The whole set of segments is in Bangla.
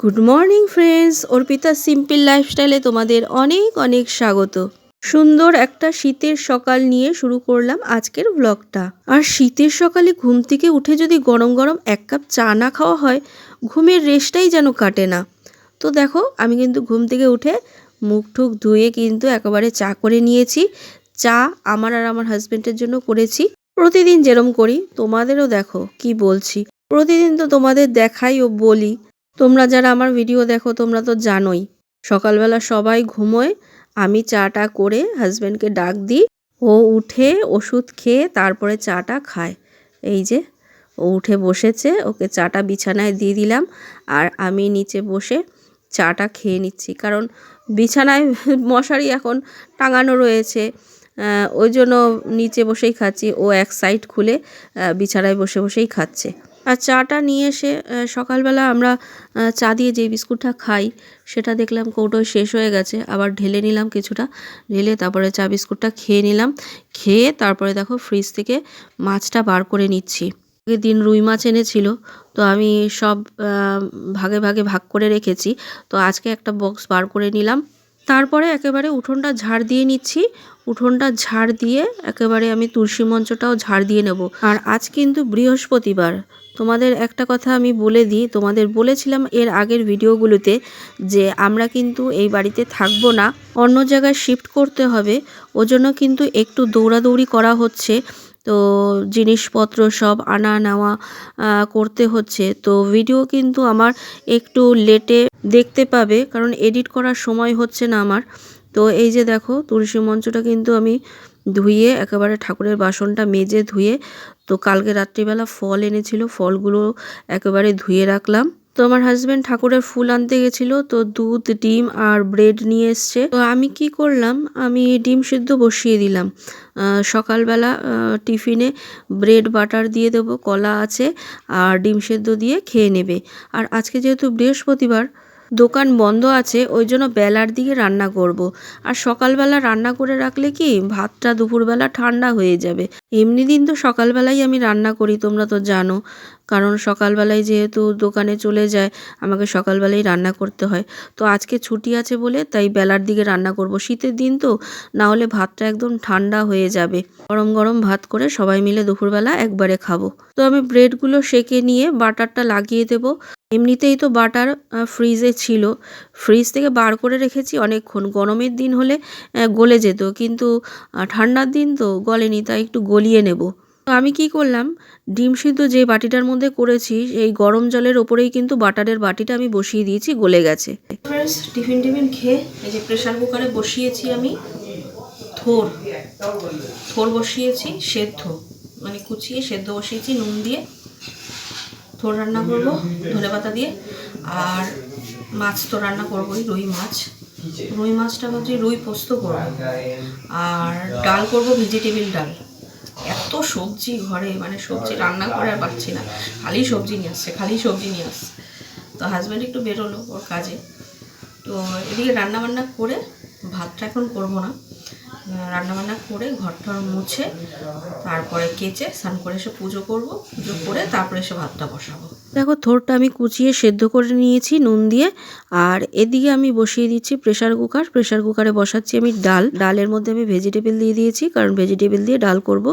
Good morning friends Arpita simple লাইফস্টাইলে তোমাদের অনেক অনেক স্বাগত। সুন্দর একটা শীতের সকাল নিয়ে শুরু করলাম আজকের ব্লগটা আর শীতের সকালে ঘুম থেকে উঠে যদি গরম গরম এক কাপ চা না খাওয়া হয়, ঘুমের রেশটাই যেন কাটে না। তো দেখো, আমি কিন্তু ঘুম থেকে উঠে মুখ টুক ধুয়ে কিন্তু একেবারে চা করে নিয়েছি। চা আমার আর আমার হাজবেন্ডের জন্য করেছি। প্রতিদিন যেরম করি, তোমাদেরও দেখো কি বলছি। প্রতিদিন তো তোমাদের দেখাই ও বলি। তোমরা যারা আমার ভিডিও দেখো, তোমরা তো জানোই। সকালবেলা সবাই ঘুমোয়, আমি চাটা করে হাজব্যান্ডকে ডাক দিই, ও উঠে ওষুধ খেয়ে তারপরে চাটা খায়। এই যে, ও উঠে বসেছে, ওকে চাটা বিছানায় দিয়ে দিলাম, আর আমি নিচে বসে চাটা খেয়ে নিচ্ছি। কারণ বিছানায় মশারি এখন টাঙানো রয়েছে ওই জন্য নিচে বসেই খাচ্ছি, ও এক সাইড খুলে বিছানায় বসে বসেই খাচ্ছে। আর চাটা নিয়ে এসে সকালবেলা আমরা চা দিয়ে যে বিস্কুটটা খাই, সেটা দেখলাম কৌটোয় শেষ হয়ে গেছে। আবার ঢেলে নিলাম কিছুটা, ঢেলে তারপরে চা বিস্কুটটা খেয়ে নিলাম। খেয়ে তারপরে দেখো ফ্রিজ থেকে মাছটা বার করে নিচ্ছি। দিন রুই মাছ এনেছিল, তো আমি সব ভাগে ভাগে ভাগ করে রেখেছি। তো আজকে একটা বক্স বার করে নিলাম। তারপরে একেবারে উঠোনটা ঝাড় দিয়ে নিচ্ছি। উঠোনটা ঝাড় দিয়ে একেবারে আমি তুলসী মঞ্চটাও ঝাড় দিয়ে নেব। আর আজ কিন্তু বৃহস্পতিবার। তোমাদের একটা কথা আমি বলে দিই, তোমাদের বলেছিলাম এর আগের ভিডিওগুলোতে যে আমরা কিন্তু এই বাড়িতে থাকব না, অন্য জায়গায় শিফট করতে হবে, ওজন্য কিন্তু একটু দৌড়াদৌড়ি করা হচ্ছে। তো জিনিসপত্র সব আনা নেওয়া করতে হচ্ছে। তো ভিডিও কিন্তু আমার একটু লেটে দেখতে পাবে, কারণ এডিট করার সময় হচ্ছে না আমার। তো এই যে দেখো, তুলসী মঞ্চটা কিন্তু আমি ধুয়ে, একেবারে ঠাকুরের বাসনটা মেজে ধুয়ে, তো কালকে রাত্রিবেলা ফল এনেছিল, ফলগুলো একেবারে ধুয়ে রাখলাম। তো আমার হাজব্যান্ড ঠাকুরের ফুল আনতে গেছিল, তো দুধ, ডিম আর ব্রেড নিয়ে এসছে। তো আমি কি করলাম? আমি ডিম সিদ্ধ বসিয়ে দিলাম। সকালবেলা টিফিনে ব্রেড বাটার দিয়ে দেবো, কলা আছে, আর ডিম সেদ্ধ দিয়ে খেয়ে নেবে। আর আজকে যেহেতু বৃহস্পতিবার, দোকান বন্ধ আছে, ওই জন্য বেলার দিকে রান্না করব। আর সকালবেলা রান্না করে রাখলে কি? ভাতটা দুপুরবেলা ঠান্ডা হয়ে যাবে। এমনি দিন তো সকালবেলাই আমি রান্না করি, তোমরা তো জানো। কারণ সকালবেলায় যেহেতু দোকানে চলে যায়, আমাকে সকালবেলাই রান্না করতে হয়। তো আজকে ছুটি আছে বলে তাই বেলার দিকে রান্না করব। শীতের দিন তো না হলে ভাতটা একদম ঠান্ডা হয়ে যাবে। গরম গরম ভাত করে সবাই মিলে দুপুরবেলা একবারে খাব। তো আমি ব্রেডগুলো সেকে নিয়ে বাটারটা লাগিয়ে দেবো। এমনিতেই তো বাটার ফ্রিজে ছিল। ফ্রিজ থেকে বার করে রেখেছি অনেকক্ষণ। গরমের দিন হলে গলে যেত। কিন্তু ঠান্ডার দিন তো গলেনি, তাই একটু গলিয়ে নেব। তো আমি কি করলাম? ডিম সিদ্ধ যে বাটিটার মধ্যে করেছি, এই গরম জলের ওপরেই কিন্তু বাটারের বাটিটা আমি বসিয়ে দিয়েছি, গলে গেছে। টিফিন টিফিন খেয়ে এই যে প্রেশার কুকারে বসিয়েছি আমি, থোর। থোর বসিয়েছি, সেদ্ধ। মানে কুচিয়ে সেদ্ধ বসিয়েছি, নুন দিয়ে। থোর রান্না করব, ধনে পাতা দিয়ে। আর মাছ তো রান্না করবোই, রুই মাছ। রুই মাছটা ভাবছি রুই পোস্ত করব। আর ডাল করব, ভেজিটেবিল ডাল। এত সবজি ঘরে মানে সবজি রান্না করে আর পাচ্ছি না। খালি সবজি নিয়ে আসছে খালি সবজি নিয়ে আসছে। তো হাজব্যান্ড একটু বেরোলো ওর কাজে। তো এদিকে রান্না বান্না করে ভাতটা এখন করব না। রান্নাবান্না করে ঘরটর মুছে তারপরে কেচে স্নান করে এসে পুজো করব। পুজো করে তারপরে এসে ভাতটা বসাবো। দেখো, থোরটা আমি কুচিয়ে সেদ্ধ করে নিয়েছি নুন দিয়ে। আর এদিকে আমি বসিয়ে দিচ্ছি প্রেশার কুকার। প্রেশার কুকারে বসাচ্ছি আমি ডাল। ডালের মধ্যে আমি ভেজিটেবল দিয়ে দিয়েছি, কারণ ভেজিটেবল দিয়ে ডাল করব।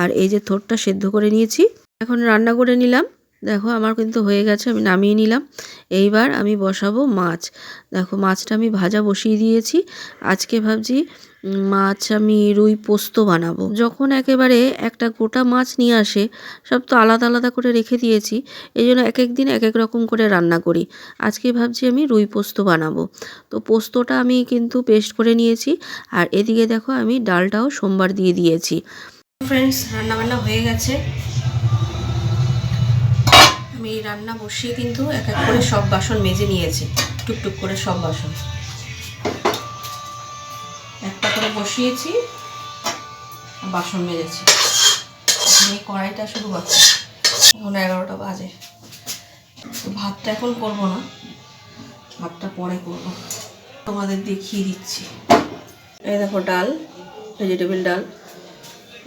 আর এই যে থোরটা সেদ্ধ করে নিয়েছি। এখন রান্না করে নিলাম। দেখো আমার কিন্তু হয়ে গেছে, আমি নামিয়ে নিলাম। এইবার আমি বসাবো মাছ। দেখো মাছটা আমি ভাজা বসিয়ে দিয়েছি। আজকে ভাবছি মাছ আমি রুই পোস্ত বানাবো। যখন একেবারে একটা গোটা মাছ নিয়ে আসে, সব তো আলাদা আলাদা করে রেখে দিয়েছি, এই জন্য এক এক দিন এক এক রকম করে রান্না করি। আজকে ভাবছি আমি রুই পোস্ত বানাবো। তো পোস্তটা আমি কিন্তু পেস্ট করে নিয়েছি, আর এদিকে দেখো আমি ডালটাও সোমবার দিয়ে দিয়েছি। ফ্রেন্ডস রান্নাবান্না হয়ে গেছে। আমি রান্না বসিয়ে কিন্তু এক এক করে সব বাসন মেজে নিয়েছে। টুকটুক করে সব বাসন। একটা করে বসিয়েছি, বাসন মেজেছি। আমি কড়াইটা শুরু করছি। এখন এগারোটা বাজে। ভাতটা এখন করব না, ভাতটা পরে করব। তোমাদের দেখিয়ে দিচ্ছি। এই দেখো ডাল ভেজিটেবল ডাল।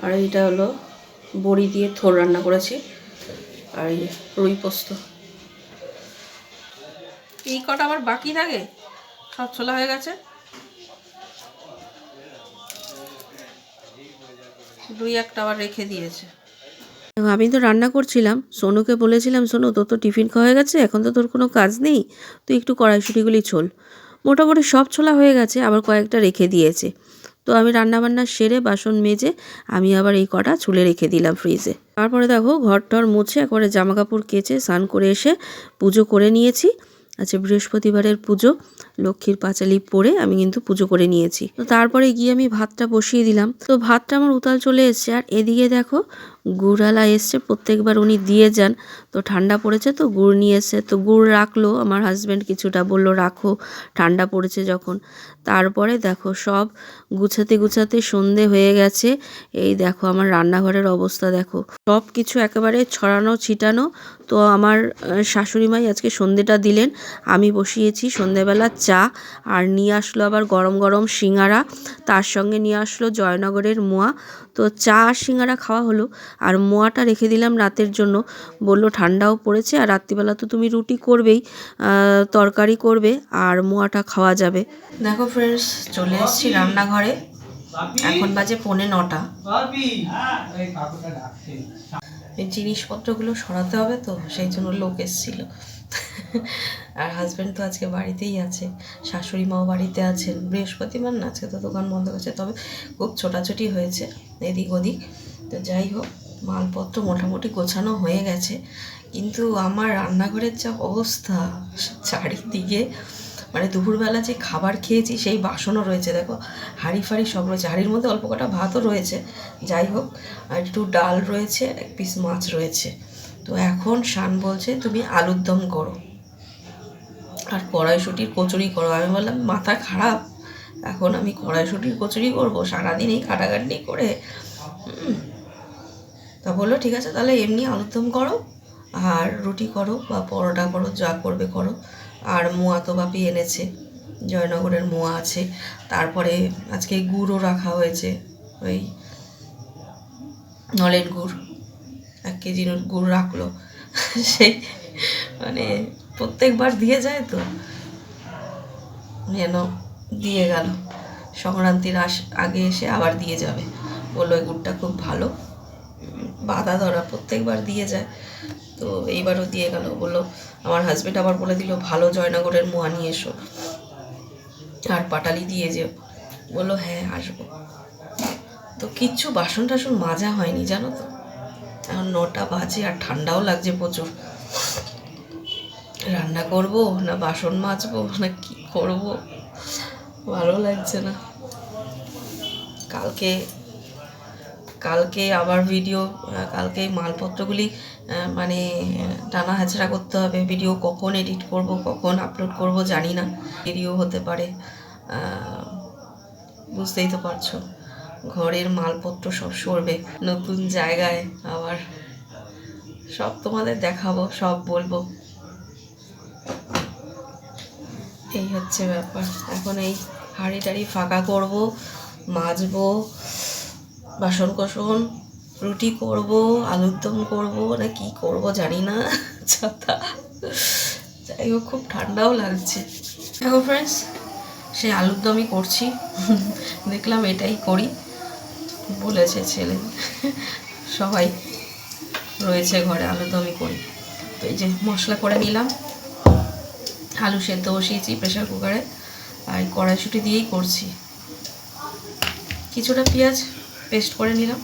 আর এইটা হলো বড়ি দিয়ে থোর রান্না করেছি। আর এই রুই পোস্ত। এই কটা আবার বাকি থাকে? সব ছোলা হয়ে গেছে? দুই একটা আবার রেখে দিয়েছে। আমি তো রান্না করছিলাম সোনুকে বলেছিলাম সোনু তোর তো টিফিন খাওয়া হয়ে গেছে এখন তো তোর কোনো কাজ নেই তুই একটু কড়াইশুটিগুলি ছোল। মোটামুটি সব ছোলা হয়ে গেছে আবার কয়েকটা রেখে দিয়েছে। তো আমি রান্নাবান্না সেরে বাসন মেজে আমি আবার এই কটা ছুলে রেখে দিলাম ফ্রিজে। তারপরে দেখো ঘর টর মুছে একবারে জামা কাপড় কেচে স্নান করে এসে পুজো করে নিয়েছি। আচ্ছা বৃহস্পতিবারের পুজো, লক্ষ্মীর পাঁচালি পরে আমি কিন্তু পুজো করে নিয়েছি। তো তারপরে গিয়ে আমি ভাতটা বসিয়ে দিলাম। তো ভাতটা আমার উতাল চলে এসছে আর এদিকে দেখো গুড়ালা এসছে, প্রত্যেকবার উনি দিয়ে যান। তো ঠান্ডা পড়েছে তো গুড় নিয়ে এসছে। তো গুড় রাখল, আমার হাজব্যান্ড কিছুটা বলল, রাখো, ঠান্ডা পড়েছে যখন। তারপরে দেখো সব গুছাতে গুছাতে সন্ধে হয়ে গেছে। এই দেখো আমার রান্নাঘরের অবস্থা দেখো। সব কিছু একেবারে ছড়ানো, ছিটানো। তো আমার শাশুড়ি মাই আজকে সন্ধেটা দিলেন। আমি বসিয়েছি সন্ধেবেলা চা আর নিয়ে আসলো আবার গরম গরম সিঙ্গারা। তার সঙ্গে নিয়ে আসলো জয়নগরের মোয়া। তো চা আর সিঙ্গারা খাওয়া হলো। আর মোয়াটা রেখে দিলাম রাতের জন্য। বলল ঠান্ডাও পড়েছে আর রাত্রিবেলা তো তুমি রুটি করবেই তরকারি করবে আর মোয়াটা খাওয়া যাবে। দেখো ফ্রেন্ডস, চলে এসেছি রান্নাঘরে। এখন বাজে পৌনে নটা। জিনিসপত্রগুলো সরাতে হবে তো, সেই জন্য লোক এসেছিল। আর হাজব্যান্ড তো আজকে বাড়িতেই আছে, শাশুড়ি মাও বাড়িতে আছেন, বৃহস্পতিবার না, আজকে তো দোকান বন্ধ হয়েছে তবে খুব ছোটাছুটি হয়েছে, এদিক ওদিক। তো যাই হোক, মালপত্র মোটামুটি গোছানো হয়ে গেছে, কিন্তু আমার রান্নাঘরের যা অবস্থা, চারিদিকে মানে দুপুরবেলা যে খাবার খেয়েছি, সেই বাসনও রয়েছে, দেখো, হাঁড়ি ফাড়ি সব রয়েছে, হাঁড়ির মধ্যে অল্প কটা ভাতও রয়েছে। যাই হোক, আর একটু ডাল রয়েছে, এক পিস মাছ রয়েছে। তো এখন শান বলছে, তুমি আলুর দম করো আর কড়াইশুটির কচুরি করো। আমি বললাম, মাথা খারাপ। এখন আমি কড়াইশুটির কচুরি করব সারাদিন এই কাটাকাটি করে। তা বলল, ঠিক আছে, তাহলে এমনি আলুর দম করো আর রুটি করো বা পরোটা করো, যা করবে করো। আর মোয়া তো বাপি এনেছে, জয়নগরের মোয়া আছে। তারপরে আজকে গুড়ও রাখা হয়েছে, ওই নলেন গুড়। এক কেজি গুড় রাখল। সেই মানে প্রত্যেকবার দিয়ে যায় তো। যেন দিয়ে গেল। সংক্রান্তির আস, আগে এসে আবার দিয়ে যাবে। বলল, এই গুড়টা খুব ভালো। বাধা ধরা প্রত্যেকবার দিয়ে যায়। তো এইবারও দিয়ে গেল। বলল, আমার হাজবেন্ড আবার বলে দিল, ভালো জয়নগরের মোয়া নিয়ে এসো। আর পাটালি দিয়ে যেও। বলল হ্যাঁ আসব। তো কিচ্ছু বাসন টাসন মাজা হয়নি, জানো তো? এখন নটা বাজে আর ঠান্ডাও লাগছে প্রচুর। রান্না করব না বাসন মাজবো না কি করব? ভালো লাগছে না। কালকে কালকে আবার ভিডিও কালকে মালপত্রগুলি মানে টানা হাজরা করতে হবে। ভিডিও কখন এডিট করব, কখন আপলোড করব জানি না। ভিডিও হতে পারে বুঝতেই তো পারছ। ঘরের মালপত্র সব সরবে। নতুন জায়গায় আবার সব তোমাদের দেখাবো, সব বলব। এই হচ্ছে ব্যাপার। এখন এই হাঁড়ি টাড়ি ফাঁকা করব, মাজবো বাসন কোসন রুটি করব, আলুর দম করব, না কি করব জানি না। ছাতা। যাই হোক, খুব ঠান্ডাও লাগছে। দেখো ফ্রেন্ডস সেই আলুর দমই করছি। দেখলাম এটাই করি। বলেছে ছেলে। সবাই রয়েছে ঘরে আলুর দমই করি। তো এই যে মশলা করে নিলাম। আলু সেদ্ধ বসিয়েছি প্রেশার কুকারে আর কড়াইশুটি দিয়েই করছি। কিছুটা পেঁয়াজ পেস্ট করে নিলাম।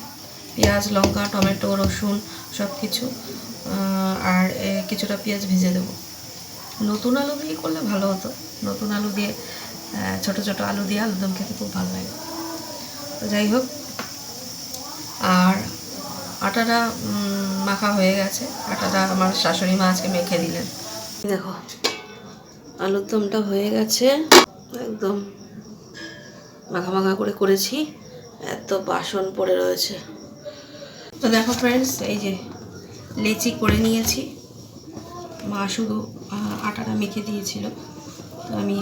পেঁয়াজ, লঙ্কা, টমেটো, রসুন সব কিছু আর কিছুটা পেঁয়াজ ভেজে দেবো। নতুন আলু দিয়ে করলে ভালো হতো। নতুন আলু দিয়ে ছোট ছোট আলু দিয়ে আলুদম খেতে খুব ভালো লাগে। তো যাই হোক আর আটাটা মাখা হয়ে গেছে। আটাটা আমার শাশুড়ি মা আজকে মেখে দিলেন। দেখো আলুর দমটা হয়ে গেছে। একদম মাখা মাখা করে করেছি। এত বাসন পড়ে রয়েছে। তো দেখো ফ্রেন্ডস এই যে লেচি করে নিয়েছি। মা শুধু আটাটা মেখে দিয়েছিল। তো আমি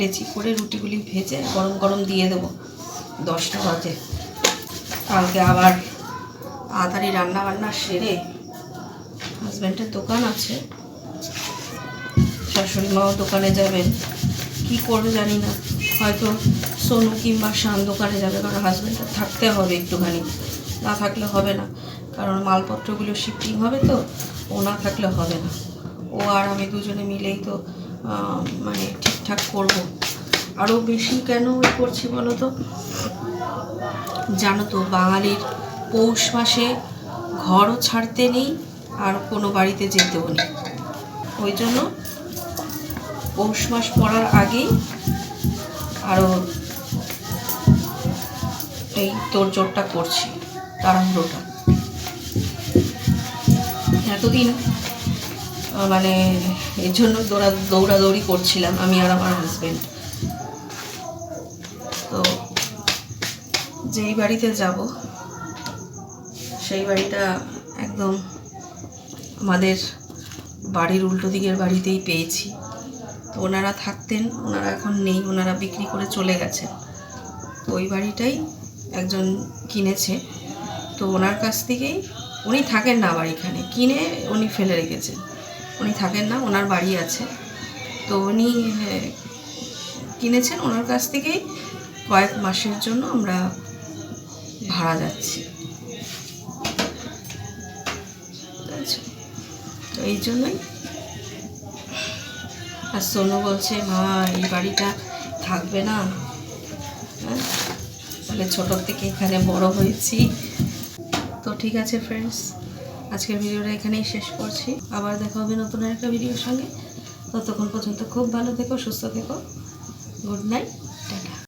লেচি করে রুটিগুলি ভেজে গরম গরম দিয়ে দেবো। দশটা বাজে। কালকে আবার তাড়াতাড়ি রান্না বান্না সেরে হাজব্যান্ডের দোকান আছে। শাশুড়ি মাও দোকানে যাবেন কি করবে জানি না। হয়তো সোনু কিংবা শান দোকানে যাবে, কারণ হাজব্যান্ডটা থাকতে হবে একটুখানি। না থাকলে হবে না। কারণ মালপত্রগুলো শিফটিং হবে তো, ও না থাকলে হবে না। ও আর আমি দুজনে মিলেই তো মানে ঠিকঠাক করব। আরও বেশি কেন করছি বলো তো? জানো তো, বাঙালির পৌষ মাসে ঘরও ছাড়তে নেই আর কোনো বাড়িতে যেতেও নেই। ওই জন্য পৌষ মাস পড়ার আগেই আরও এই তোড়জোড়টা করছি, তাড়াহুড়োটা। এতদিন মানে এর জন্য দৌড়া, দৌড়াদৌড়ি করছিলাম আমি আর আমার হাজব্যান্ড তো যেই বাড়িতে যাব, সেই বাড়িটা একদম আমাদের বাড়ির উল্টো দিকের বাড়িতেই পেয়েছি। তো ওনারা থাকতেন, ওনারা এখন নেই, ওনারা বিক্রি করে চলে গেছেন। তো ওই বাড়িটাই একজন কিনেছে। তো ওনার কাছ থেকেই, উনি থাকেন না আবার এখানে, কিনে উনি ফেলে রেখেছেন। উনি থাকেন না, ওনার বাড়ি আছে। তো উনি কিনেছেন, ওনার কাছ থেকেই কয়েক মাসের জন্য আমরা ভাড়া যাচ্ছি। বুঝেছ? তো এই জন্যই। আর সোনু বলছে, মা, এই বাড়িটা থাকবে না। হ্যাঁ তাহলে ছোটোর থেকে এখানে বড় হয়েছি। তো ঠিক আছে ফ্রেন্ডস আজকের ভিডিওটা এখানেই শেষ করছি। আবার দেখা হবে নতুন একটা ভিডিওর সঙ্গে। ততক্ষণ পর্যন্ত খুব ভালো থেকো, সুস্থ থেকো। Good night.